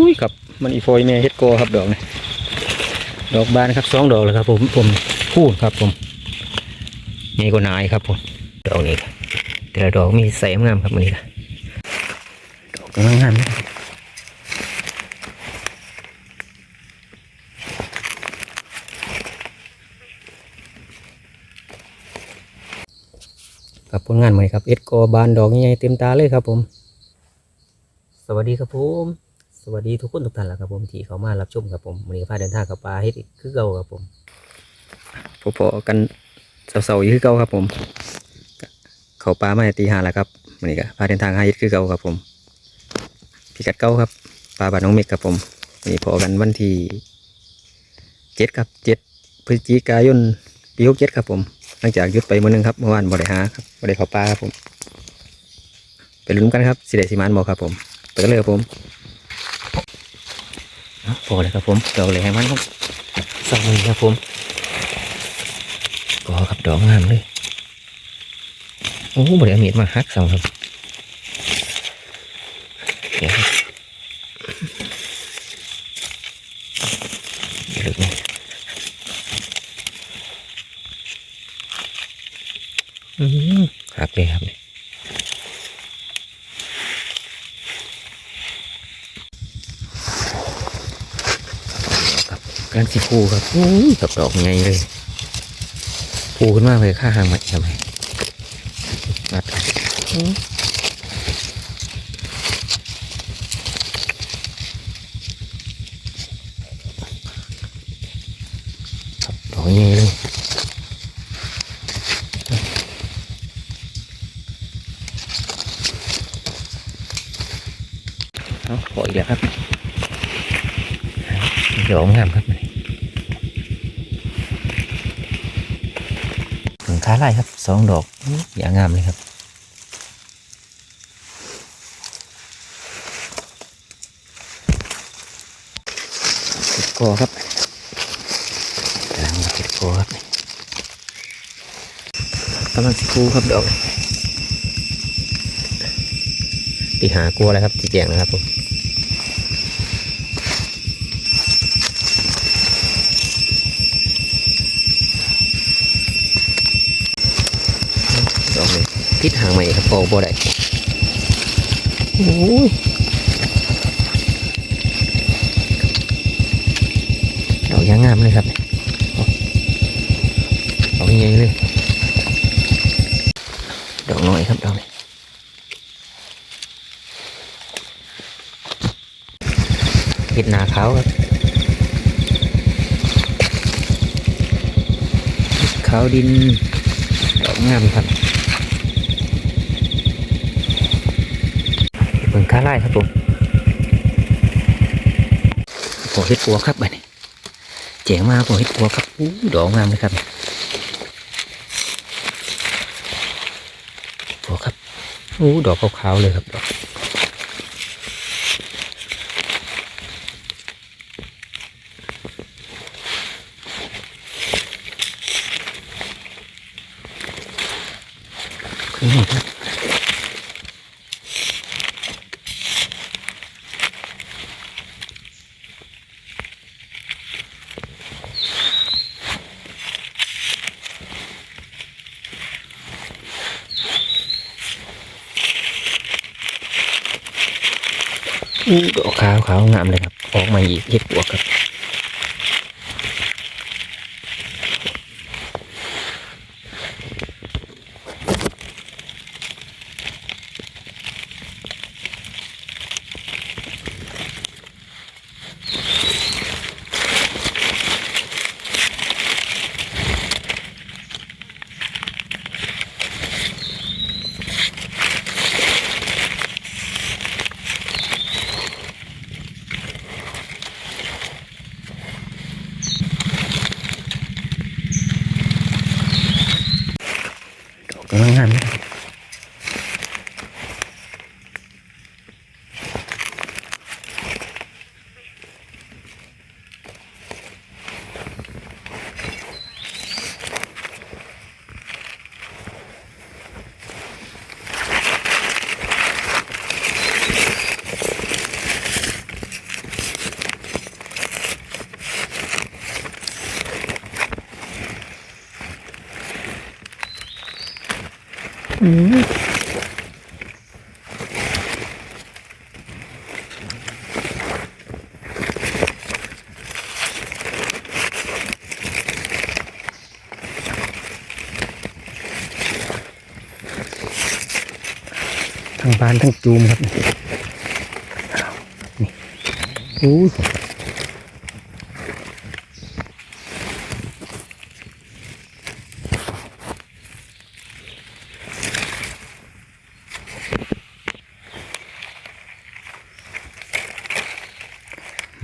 อุ้ยครับมันอีโฟยแม่เฮ็ดโกครับดอกนี่ดอกบานครับสองดอกเลยครับ ผมผมพูดครับผมนี่ก็นายครับผมดอกนี้แต่ละดอกมีแสงงามครับมันนี่นะดอกกำลังงามนะครับผลงานใหม่ครับเอ็ดโกบานดอกใหญ่เต็มตาเลยครับผม สวัสดีครับผม สวัสดีทุกคนทุกท่านแหละครับผมที่เขามารับชมครับผมวันนี้พาเดินทางกับปลาเฮ็ดคือเก่าครับผมพอๆกันเสาๆอยู่คือเก่าครับผม เขาปลามาตีหาแล้วครับวันนี้ก็พาเดินทางหาเฮ็ดคือเก่าครับผมพิกัดเก่าครับปลาบ้านน้องเมกครับผมวันนี้พอกันวันที่เจ็ดครับเจ็ดพฤศจิกายนปีหกเจ็ดครับผมหลังจากยุดไปมื้อนึงครับเมื่อวานบ่ได้หาครับบ่ได้เขาปลาครับผมไปลุ้นกันครับสิได้สิมานบ่ครับผมไปกันเลยครับผม พอเลยครับผมดอกเลยให้มันครับสองมือครับผมก็ครับดอกงามเลยโอ้โหบริเอามีดมาฮักสองครับเดี๋ยวครับเดี๋ยวลึกนี่อืมครับเลยครับเนี่ย ครับ กำลังสิพูครับอุ้ยกับดอกไงเลยพูขึ้นมากเลยค่าหางมันทำไมนัดดอกไงเลยเอาขออีกแล้วครับดอกงามครับ นี่ถึงค้าไล่ครับสองดอกอย่างงามเลยครับติดคอครับกำลังติดคอครับกำลังสิคูครับดอกตีหากลัวอะไรครับตีแจงนะครับผม ดอกเลยทิศ ทางใหม่ครับพอบ่ได้โอ้ยดอกยางงามเลยครับดอกใหญ่เลยดอกน้อยครับดอกนี้เห็ดหนาขาวครับขาวดินดอกงามครับ บิ่งค่าไล่ครับผมผมเฮ็ดปัวครับบัดนี้เจ๋งมากผมเฮ็ดปัวครับอู้ดอกงามเลยครับปัวครับอู้ดอกขาวๆเลยครับดอก อู้ดอกขาวขาวงามเลยครับ ออกมาอีกเห็ดปัวครับ ทั้งบานทั้งจูมครับนี่อู้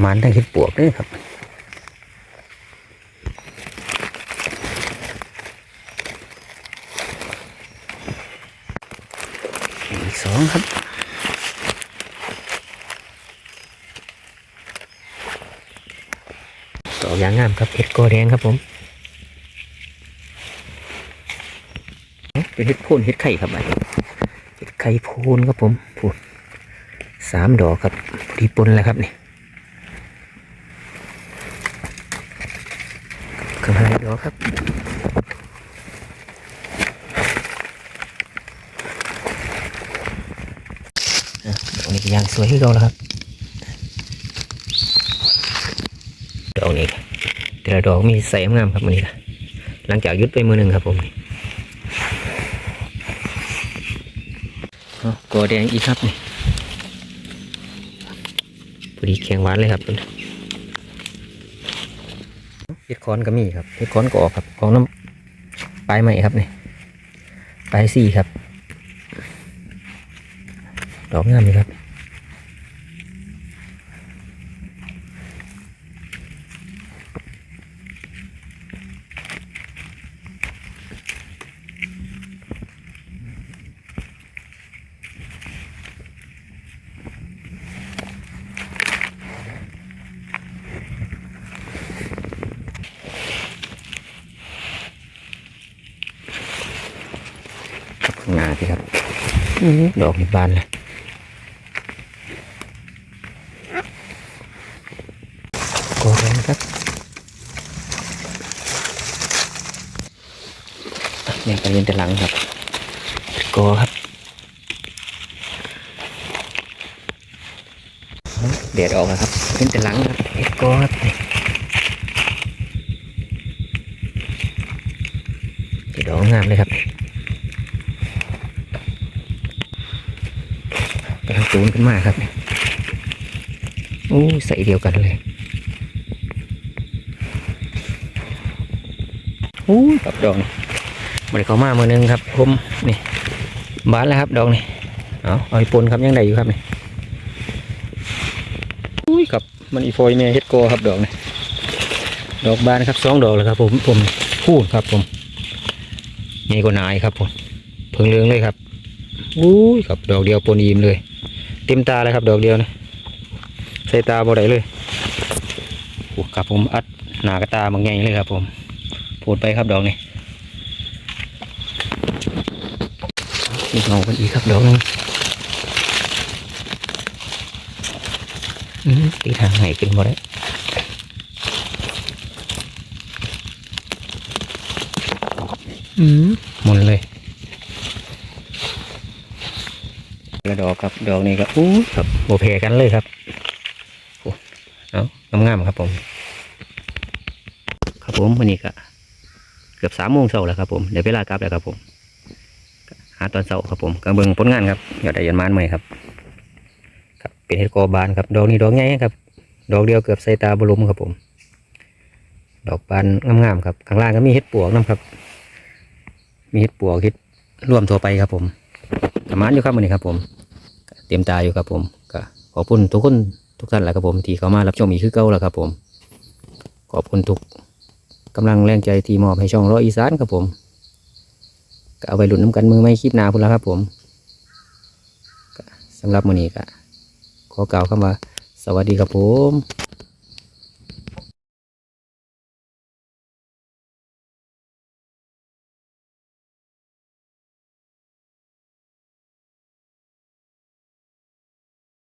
มันทั้งเห็ดปวกเลยครับสองครับดอกยางงามครับเห็ดกอแดงครับผมเป็นเห็ดโพนเห็ดไข่ครับอันนี้เห็ดไข่โพนครับผมพูนสามดอกครับพอดีปนแล้วครับนี่างในดอกครับอะดอกนี้ก็ยางสวยขึ้นเราแล้วครับดอกนี้แต่ละดอกมีใส่งามครับมันนี้นะหลังจากยุดไปมือหนึ่งครับผมกอแดงอีกครับนี่พอดีแข็งหวานเลยครับ เห็ดคอนก็มีครับเห็ดคอนก็ออกครับ ของน้ำปลายใหม่ครับนี่ปลายสี่ครับ ดอกงามเลยครับครับข้างหน้าพี่ครับ ดอกนี่บานเลยกอแดงครับอะยังไปเรียนแต่หลังครับกอครับเด็ดออกแล้วครับเรียนแต่หลังครับเห็ดกอครับนี่เด็ดออกงามเลยครับ กำลังจูนขึ้นมาครับโอ้ใส่เดียวกันเลยโอ้ยครับดอกนี่บริเขามาเมื่อนึงครับผมนี่บานแล้วครับ ดอกนี่เอาเอาปนครับยังได้อยู่ครับนี่อุ้ยครับมันอีโฟยเมเฮ็ดโกครับดอกนี่ดอกบานครับสองดอกเลยครับ ผมผมพูดครับผมนี่ก็นายครับผมเพิ่งเรืองเลยครับอุ้ยครับดอกเดียวปนอิ่มเลย ต็มตาเลยครับดอกเดียวนะใส่ตาบ่ได้เลยโอ้ครับผมอัดหนากระตาบางใหญ่เลยครับ ผมพูดไปครับดอกนี้มีเงากันอีกครับดอกนึงตีทางไหนขึ้นบ่ได้อืมหมดเลย กระดอกครับ ดอกนี้ก็อู้ครับโบเพกันเลยครับโอ้เอางามๆครับผม ครับผมวันนี้ก็เกือบสามโมงเช้าแล้วครับผม เดี๋ยวเวลากลับแล้วครับผมก็หาตอนเช้าครับผมกำเบิงผลงานครับยอดได้ยันมานใหม่ครับ ครับเป็นเห็ดกอบานครับ ดอกนี้ดอกใหญ่ครับ ดอกเดียวเกือบใส่ตาบรมครับผม ดอกบานงามๆครับ ข้างล่างก็มีเห็ดปวกน้ำครับ มีเห็ดปวกเห็ดร่วมทั่วไปครับผมประมาณอยู่ครับวันนี้ครับผม เตรียมตาอยู่ครับผมก็ขอบคุณทุกคนทุกท่านแหละครับผมที่เข้ามารับชมอีกคือเก่าแล้วครับผม ขอบคุณทุกกำลังแรงใจที่มอบให้ช่องร้อยอีสานครับผมก็เอาไปหลุดน้ำกันมือไม่คลิปหนาพุ่นแล้วครับผมสำหรับมื้อนี้ก็ขอกล่าวคำว่า สวัสดีครับผม